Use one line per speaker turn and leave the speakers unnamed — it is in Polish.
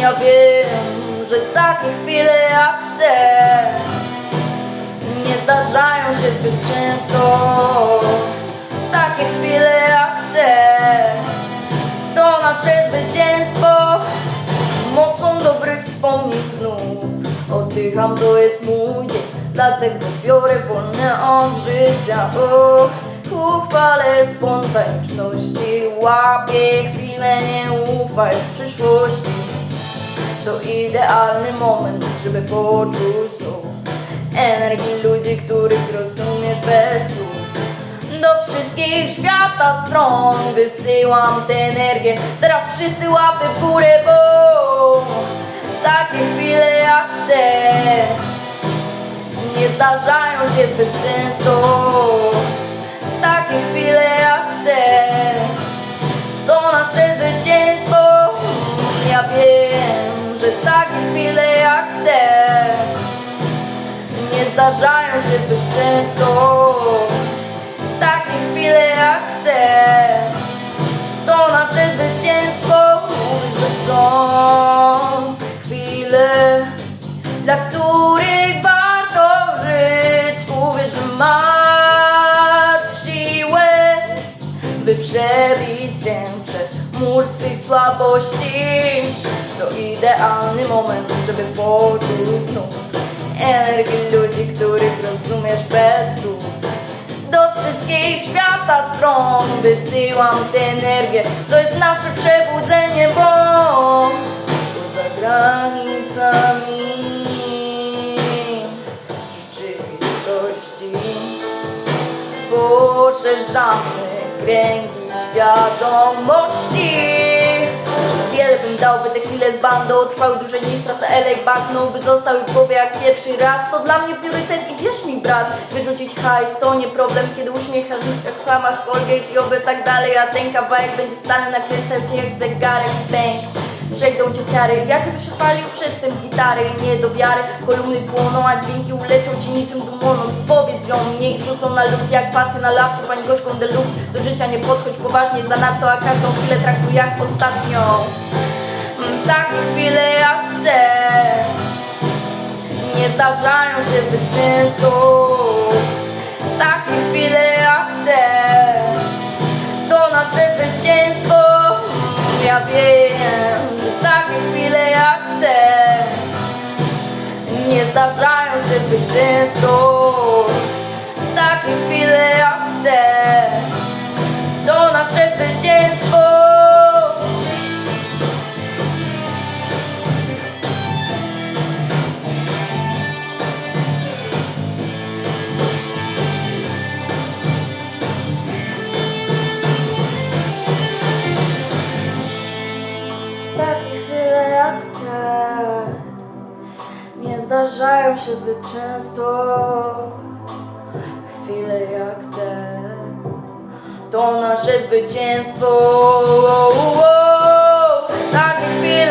Ja wiem, że takie chwile jak te nie zdarzają się zbyt często. Takie chwile jak te to nasze zwycięstwo. Mocą dobrych wspomnień znów oddycham, to jest mój dzień, dlatego biorę wolne od życia. O, uchwalę spontaniczności, łapię chwilę, nie ufając przyszłości. To idealny moment, żeby poczuć znów energii ludzi, których rozumiesz bez słów. Do wszystkich świata stron wysyłam tę energię. Teraz wszyscy łapy w górę, bo takie chwile jak te nie zdarzają się zbyt często. Takie chwile jak te takie chwile jak te nie zdarzają się zbyt często. Takie chwile jak te to nasze zwycięstwo. Że są chwile, dla których warto żyć. Uwierz, że masz siłę, by przebić się przez mur swych słabości. To idealny moment, żeby poczuć znów energii ludzi, których rozumiesz bez słów. Do wszystkich świata stron wysyłam tę energię. To jest nasze przebudzenie, bo poza granicami rzeczywistości poszerzamy kręgi świadomości. Wiele bym dał, by te chwile z bandą trwały dłużej niż trasa Elek Bagną, by zostały w głowie jak pierwszy raz. To dla mnie priorytet i wierz mi brat, wyrzucić hajs. To nie problem, kiedy uśmiechasz w klamach Colgate i oby tak dalej, a ten kawałek będzie stale nakręcał cię jak zegarek bęk. Przejdą cię ciary, jakby się palił przystęp z gitary. Nie do wiary, kolumny płoną, a dźwięki ulecą ci niczym dumoną Spowiedź ją, niech wrzucą na luz jak pasy na laptop, ani gorzką deluxe. Do życia nie podchodź poważnie zanadto, a każdą chwilę traktuj jak ostatnią Takie chwile jak te nie zdarzają się zbyt często Takie chwile jak te to nasze zwycięstwo. Ja wiem, że takie chwile jak te nie zdarzają się zbyt często. Takie chwile jak te to nasze zwycięstwo. Zdarzają się zbyt często. Chwile jak te to nasze zwycięstwo. Takie chwile